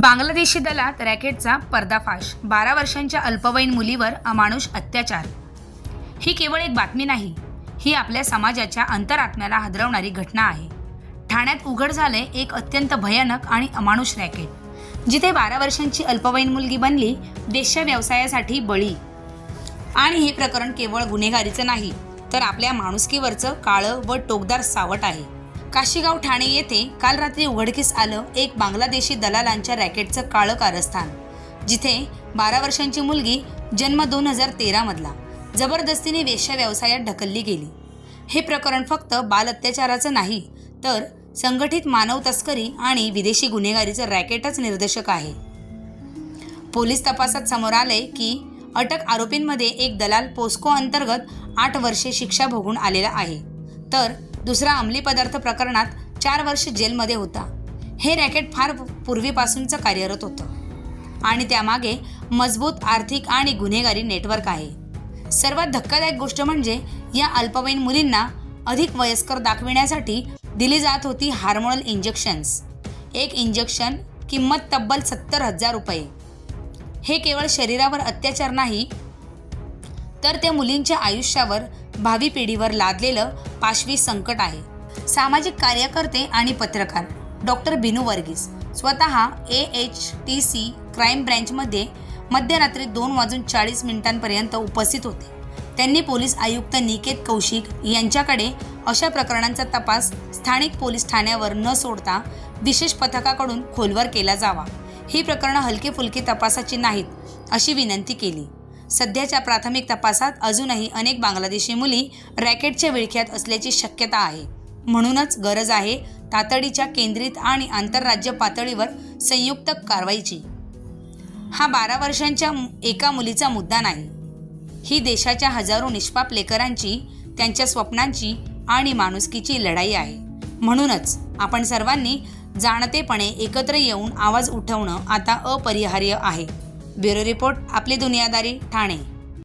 बांगलादेशी दलात रॅकेटचा पर्दाफाश. बारा वर्षांच्या अल्पवयीन मुलीवर अमानुष अत्याचार. ही केवळ एक बातमी नाही ही आपल्या समाजाच्या अंतरात्म्याला हादरवणारी घटना आहे. ठाण्यात उघड झाले एक अत्यंत भयानक आणि अमानुष रॅकेट. जिथे बारा वर्षांची अल्पवयीन मुलगी बनली देशच्या व्यवसायासाठी बळी. आणि हे प्रकरण केवळ गुन्हेगारीचं नाही तर आपल्या माणुसकीवरचं काळं व टोकदार सावट आहे. काशीगाव ठाणे येथे काल रात्री उघडकीस आलं एक बांगलादेशी दलालांच्या रॅकेटचं काळं कारस्थान जिथे बारा वर्षांची मुलगी जन्म दोन हजार तेरामधला जबरदस्तीने वेश्या व्यवसायात ढकलली गेली. हे प्रकरण फक्त बाल अत्याचाराचं नाही तर संघटित मानव तस्करी आणि विदेशी गुन्हेगारीचं रॅकेटच निर्देशक आहे. पोलीस तपासात समोर आले की अटक आरोपींमध्ये एक दलाल पोस्को अंतर्गत आठ वर्षे शिक्षा भोगून आलेला आहे. तर दुसरा अंमली पदार्थ प्रकरणात चार वर्ष जेलमध्ये होता. हे रॅकेट फार पूर्वीपासूनचं कार्यरत होतं. आणि त्यामागे मजबूत आर्थिक आणि गुन्हेगारी नेटवर्क आहे. सर्वात धक्कादायक गोष्ट म्हणजे या अल्पवयीन मुलींना अधिक वयस्कर दाखविण्यासाठी दिली जात होती हार्मोनल इंजेक्शन्स. एक इंजेक्शन किंमत तब्बल सत्तर हजार रुपये. हे केवळ शरीरावर अत्याचार नाही तर त्या मुलींच्या आयुष्यावर भावी पिढीवर लादलेलं पाशवी संकट आहे. सामाजिक कार्यकर्ते आणि पत्रकार डॉक्टर बिनू वर्गीस स्वतः A H T C crime ब्रँचमध्ये मध्यरात्री दोन वाजून चाळीस मिनिटांपर्यंत उपस्थित होते. त्यांनी पोलीस आयुक्त निकेत कौशिक यांच्याकडे अशा प्रकरणांचा तपास स्थानिक पोलीस ठाण्यावर न सोडता विशेष पथकाकडून खोलवर केला जावा. ही प्रकरणं हलकेफुलके तपासाची नाहीत अशी विनंती केली. सध्याच्या प्राथमिक तपासात अजूनही अनेक बांगलादेशी मुली रॅकेटच्या विळख्यात असल्याची शक्यता आहे. म्हणूनच गरज आहे तातडीच्या केंद्रित आणि आंतरराज्य पातळीवर संयुक्त कारवाईची. हा बारा वर्षांच्या एका मुलीचा मुद्दा नाही. ही देशाच्या हजारो निष्पाप लेकरांची त्यांच्या स्वप्नांची आणि माणुसकीची लढाई आहे. म्हणूनच आपण सर्वांनी जाणतेपणे एकत्र येऊन आवाज उठवणं आता अपरिहार्य आहे. ब्युरो रिपोर्ट आपली दुनियादारी ठाणे.